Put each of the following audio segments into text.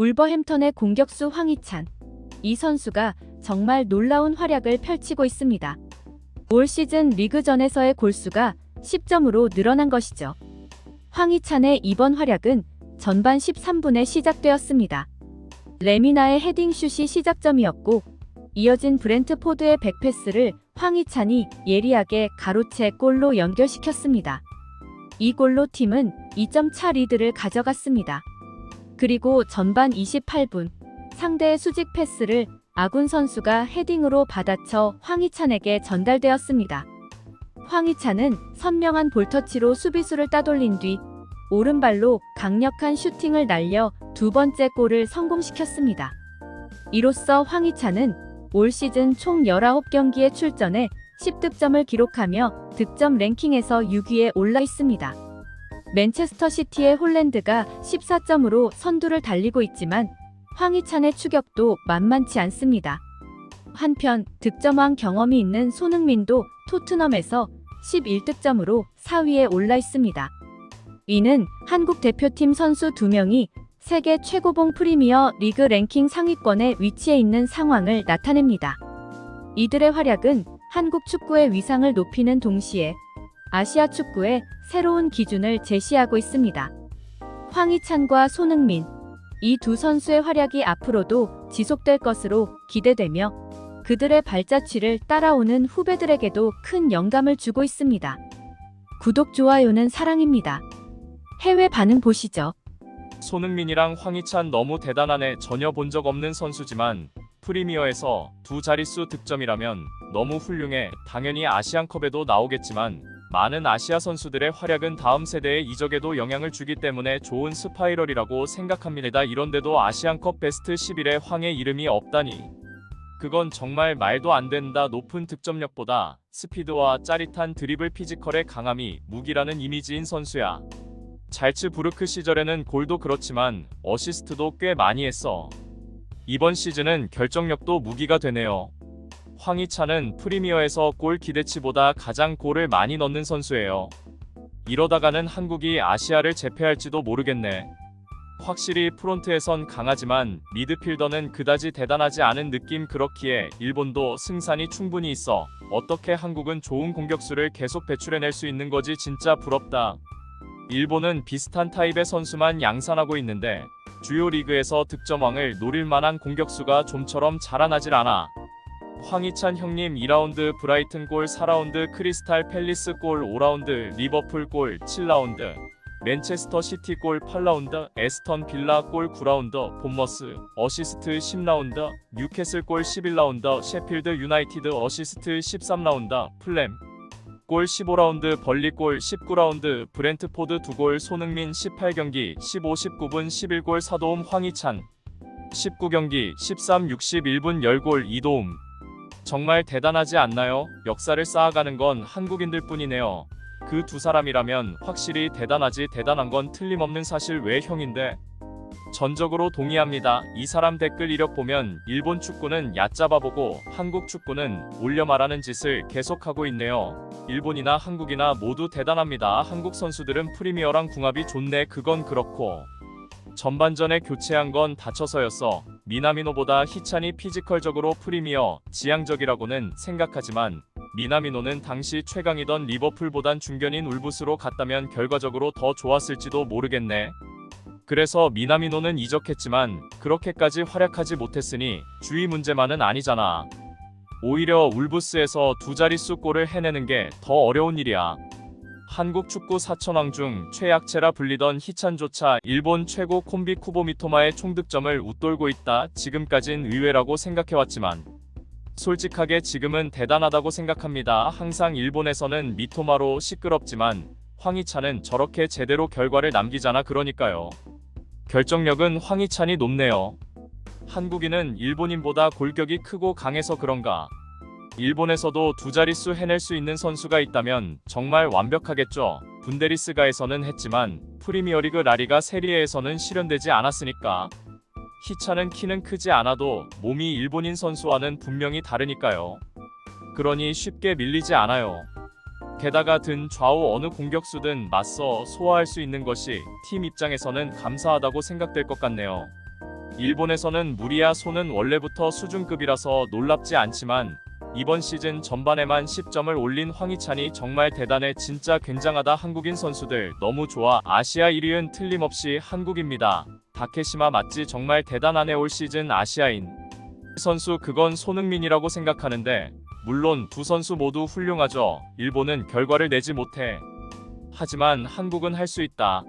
울버햄턴의 공격수 황희찬. 이 선수가 정말 놀라운 활약을 펼치고 있습니다. 올 시즌 리그전에서의 골수가 10점으로 늘어난 것이죠. 황희찬의 이번 활약은 전반 13분에 시작되었습니다. 레미나의 헤딩슛이 시작점이었고 이어진 브렌트포드의 백패스를 황희찬이 예리하게 가로채 골로 연결시켰습니다. 이 골로 팀은 2점 차 리드를 가져갔습니다. 그리고 전반 28분 상대의 수직 패스를 아군 선수가 헤딩으로 받아쳐 황희찬에게 전달되었습니다. 황희찬은 선명한 볼터치로 수비수를 따돌린 뒤 오른발로 강력한 슈팅을 날려 두 번째 골을 성공시켰습니다. 이로써 황희찬은 올 시즌 총 19경기에 출전해 10득점을 기록하며 득점 랭킹에서 6위에 올라 있습니다. 맨체스터 시티의 홀랜드가 14점으로 선두를 달리고 있지만 황희찬의 추격도 만만치 않습니다. 한편 득점왕 경험이 있는 손흥민도 토트넘에서 11득점으로 4위에 올라 있습니다. 이는 한국 대표팀 선수 2명이 세계 최고봉 프리미어 리그 랭킹 상위권에 위치해 있는 상황을 나타냅니다. 이들의 활약은 한국 축구의 위상을 높이는 동시에 아시아 축구의 새로운 기준을 제시하고 있습니다. 황희찬과 손흥민, 이 두 선수의 활약이 앞으로도 지속될 것으로 기대되며 그들의 발자취를 따라오는 후배들에게도 큰 영감을 주고 있습니다. 구독, 좋아요는 사랑입니다. 해외 반응 보시죠. 손흥민이랑 황희찬 너무 대단하네. 전혀 본 적 없는 선수지만 프리미어에서 두 자릿수 득점이라면 너무 훌륭해. 당연히 아시안컵에도 나오겠지만 많은 아시아 선수들의 활약은 다음 세대의 이적에도 영향을 주기 때문에 좋은 스파이럴이라고 생각합니다. 이런데도 아시안컵 베스트 11에 황의 이름이 없다니. 그건 정말 말도 안 된다. 높은 득점력보다 스피드와 짜릿한 드리블 피지컬의 강함이 무기라는 이미지인 선수야. 잘츠부르크 시절에는 골도 그렇지만 어시스트도 꽤 많이 했어. 이번 시즌은 결정력도 무기가 되네요. 황희찬은 프리미어에서 골 기대치보다 가장 골을 많이 넣는 선수예요. 이러다가는 한국이 아시아를 제패할지도 모르겠네. 확실히 프론트에선 강하지만 미드필더는 그다지 대단하지 않은 느낌 그렇기에 일본도 승산이 충분히 있어. 어떻게 한국은 좋은 공격수를 계속 배출해낼 수 있는 거지 진짜 부럽다. 일본은 비슷한 타입의 선수만 양산하고 있는데 주요 리그에서 득점왕을 노릴 만한 공격수가 좀처럼 자라나질 않아. 황희찬 형님 2라운드 브라이튼 골 4라운드 크리스탈 팰리스 골 5라운드 리버풀 골 7라운드 맨체스터 시티 골 8라운드 에스턴 빌라 골 9라운드 본머스 어시스트 10라운드 뉴캐슬 골 11라운드 셰필드 유나이티드 어시스트 13라운드 플렘 골 15라운드 벌리 골 19라운드 브렌트포드 2골 손흥민 18경기 15 19분 11골 사도움 황희찬 19경기 13 61분 10골 이도움 정말 대단하지 않나요? 역사를 쌓아가는 건 한국인들 뿐이네요. 그 두 사람이라면 확실히 대단하지 대단한 건 틀림없는 사실 외 형인데 전적으로 동의합니다. 이 사람 댓글 이력 보면 일본 축구는 얕잡아보고 한국 축구는 올려 말하는 짓을 계속하고 있네요. 일본이나 한국이나 모두 대단합니다. 한국 선수들은 프리미어랑 궁합이 좋네. 그건 그렇고 전반전에 교체한 건 다쳐서였어. 미나미노보다 희찬이 피지컬적으로 프리미어 지향적이라고는 생각하지만 미나미노는 당시 최강이던 리버풀보단 중견인 울부스로 갔다면 결과적으로 더 좋았을지도 모르겠네. 그래서 미나미노는 이적했지만 그렇게까지 활약하지 못했으니 주의 문제만은 아니잖아. 오히려 울부스에서 두 자릿수 골을 해내는 게 더 어려운 일이야. 한국 축구 사천왕 중 최약체라 불리던 희찬조차 일본 최고 콤비 쿠보미토마의 총득점을 웃돌고 있다. 지금까진 의외라고 생각해왔지만 솔직하게 지금은 대단하다고 생각합니다. 항상 일본에서는 미토마로 시끄럽지만 황희찬은 저렇게 제대로 결과를 남기잖아. 그러니까요. 결정력은 황희찬이 높네요. 한국인은 일본인보다 골격이 크고 강해서 그런가. 일본에서도 두 자릿수 해낼 수 있는 선수가 있다면 정말 완벽하겠죠. 분데리스가에서는 했지만 프리미어리그 라리가 세리에에서는 실현되지 않았으니까. 희찬은 키는 크지 않아도 몸이 일본인 선수와는 분명히 다르니까요. 그러니 쉽게 밀리지 않아요. 게다가 든 좌우 어느 공격수든 맞서 소화할 수 있는 것이 팀 입장에서는 감사하다고 생각될 것 같네요. 일본에서는 무리야 소는 원래부터 수준급이라서 놀랍지 않지만 이번 시즌 전반에만 10점을 올린 황희찬이 정말 대단해 진짜 굉장하다 한국인 선수들 너무 좋아 아시아 1위는 틀림없이 한국입니다. 다케시마 맞지 정말 대단하네 올 시즌 아시아인 선수 그건 손흥민이라고 생각하는데 물론 두 선수 모두 훌륭하죠. 일본은 결과를 내지 못해. 하지만 한국은 할 수 있다.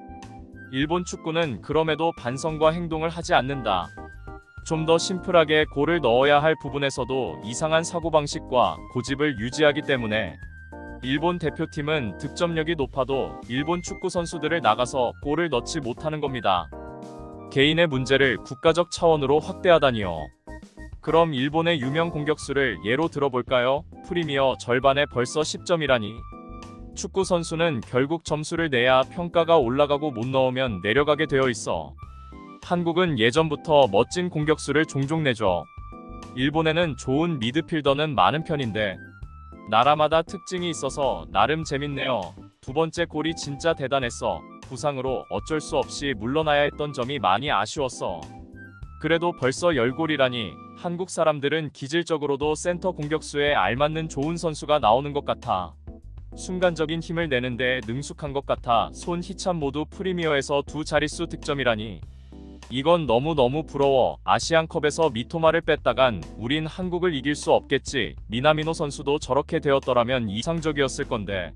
일본 축구는 그럼에도 반성과 행동을 하지 않는다. 좀 더 심플하게 골을 넣어야 할 부분에서도 이상한 사고방식과 고집을 유지하기 때문에 일본 대표팀은 득점력이 높아도 일본 축구 선수들을 나가서 골을 넣지 못하는 겁니다. 개인의 문제를 국가적 차원으로 확대하다니요. 그럼 일본의 유명 공격수를 예로 들어볼까요? 프리미어 절반에 벌써 10점이라니. 축구 선수는 결국 점수를 내야 평가가 올라가고 못 넣으면 내려가게 되어 있어. 한국은 예전부터 멋진 공격수를 종종 내죠. 일본에는 좋은 미드필더는 많은 편인데 나라마다 특징이 있어서 나름 재밌네요. 두 번째 골이 진짜 대단했어. 부상으로 어쩔 수 없이 물러나야 했던 점이 많이 아쉬웠어. 그래도 벌써 10골이라니 한국 사람들은 기질적으로도 센터 공격수에 알맞는 좋은 선수가 나오는 것 같아. 순간적인 힘을 내는데 능숙한 것 같아 손 희찬 모두 프리미어에서 두 자릿수 득점이라니. 이건 너무너무 부러워. 아시안컵에서 미토마를 뺐다간 우린 한국을 이길 수 없겠지. 미나미노 선수도 저렇게 되었더라면 이상적이었을 건데.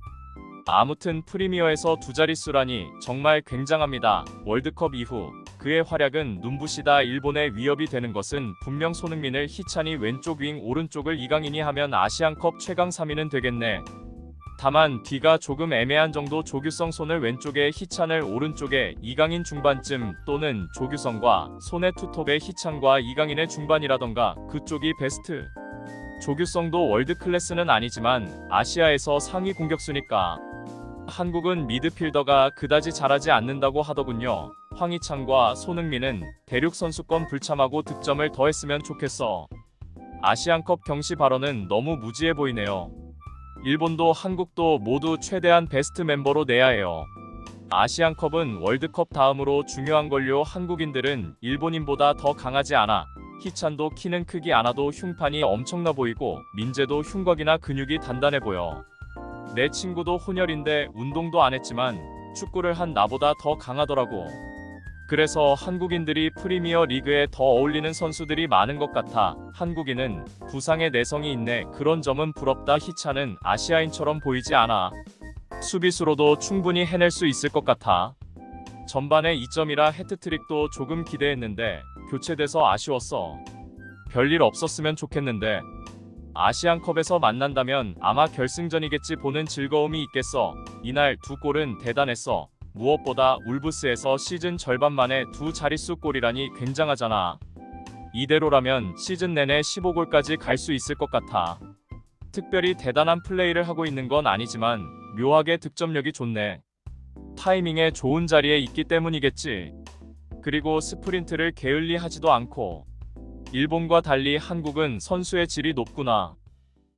아무튼 프리미어에서 두 자릿수라니 정말 굉장합니다. 월드컵 이후 그의 활약은 눈부시다. 일본의 위협이 되는 것은 분명 손흥민을 희찬이 왼쪽 윙 오른쪽을 이강인이 하면 아시안컵 최강 3위는 되겠네. 다만 뒤가 조금 애매한 정도 조규성 손을 왼쪽에 희찬을 오른쪽에 이강인 중반쯤 또는 조규성과 손의 투톱에 희찬과 이강인의 중반이라던가 그쪽이 베스트. 조규성도 월드 클래스는 아니지만 아시아에서 상위 공격수니까. 한국은 미드필더가 그다지 잘하지 않는다고 하더군요. 황희찬과 손흥민은 대륙 선수권 불참하고 득점을 더 했으면 좋겠어. 아시안컵 경시 발언은 너무 무지해 보이네요. 일본도 한국도 모두 최대한 베스트 멤버로 내야 해요. 아시안컵은 월드컵 다음으로 중요한 걸요. 한국인들은 일본인보다 더 강하지 않아. 희찬도 키는 크기 않아도 흉판이 엄청나 보이고 민재도 흉곽이나 근육이 단단해 보여. 내 친구도 혼혈인데 운동도 안 했지만 축구를 한 나보다 더 강하더라고. 그래서 한국인들이 프리미어 리그에 더 어울리는 선수들이 많은 것 같아. 한국인은 부상의 내성이 있네. 그런 점은 부럽다. 희찬은 아시아인처럼 보이지 않아. 수비수로도 충분히 해낼 수 있을 것 같아. 전반에 2점이라 해트트릭도 조금 기대했는데 교체돼서 아쉬웠어. 별일 없었으면 좋겠는데 아시안컵에서 만난다면 아마 결승전이겠지 보는 즐거움이 있겠어. 이날 두 골은 대단했어. 무엇보다 울브스에서 시즌 절반 만에 두 자릿수 골이라니 굉장하잖아. 이대로라면 시즌 내내 15골까지 갈 수 있을 것 같아. 특별히 대단한 플레이를 하고 있는 건 아니지만 묘하게 득점력이 좋네. 타이밍에 좋은 자리에 있기 때문이겠지. 그리고 스프린트를 게을리 하지도 않고. 일본과 달리 한국은 선수의 질이 높구나.